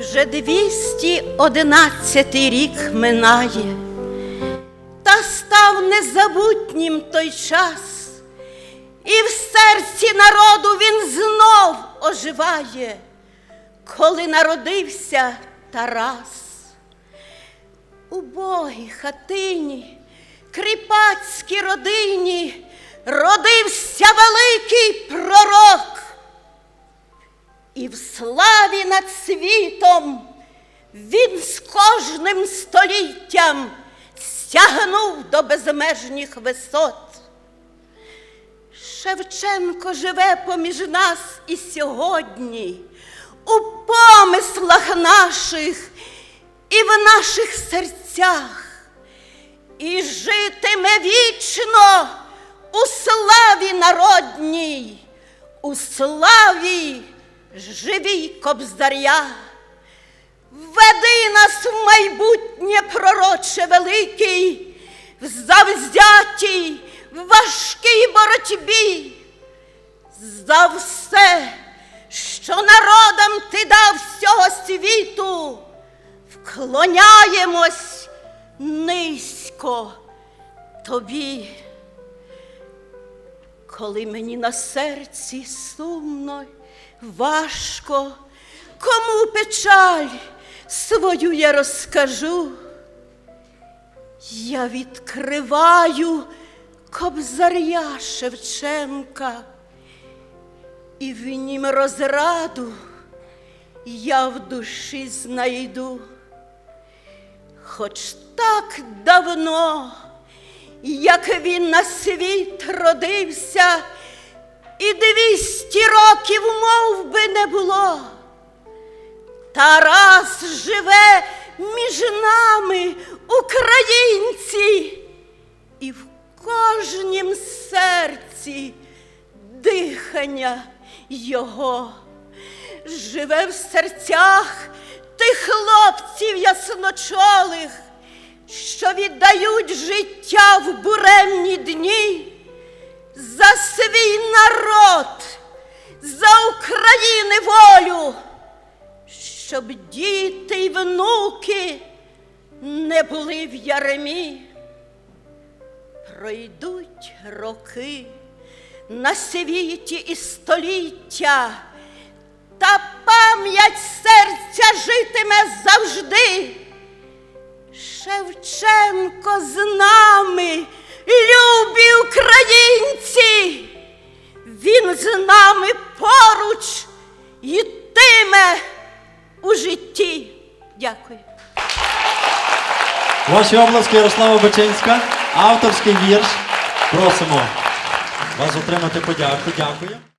Вже 211 рік минає, та став незабутнім той час, і в серці народу він знов оживає, коли народився Тарас. У богій хатині, кріпацькій родині родився великий пророк. І в славі над світом він з кожним століттям стягнув до безмежних висот. Шевченко живе поміж нас і сьогодні, у помислах наших і в наших серцях, і житиме вічно у славі народній, у славі живій кобзаря. Веди нас в майбутнє пророче великий, в завзятій, важкій боротьбі, за все, що народам ти дав всього світу, вклоняємось низько тобі. Коли мені на серці сумно, важко, кому печаль свою я розкажу. Я відкриваю кобзаря Шевченка, і в нім розраду я в душі знайду. Хоч так давно, як він на світ родився, і двісті років мов би не було. Тарас живе між нами, українці, і в кожнім серці дихання його живе в серцях тих хлопців ясночолих, що віддають життя в буремні дні України волю, щоб діти й внуки не були в яремі. Пройдуть роки на світі і століття, та пам'ять серця житиме завжди. Шевченко з нами, любі українці, Дякую. Ваші обласки Ярослава Бачинська, авторський вірш. Просимо вас отримати подяку. Дякую.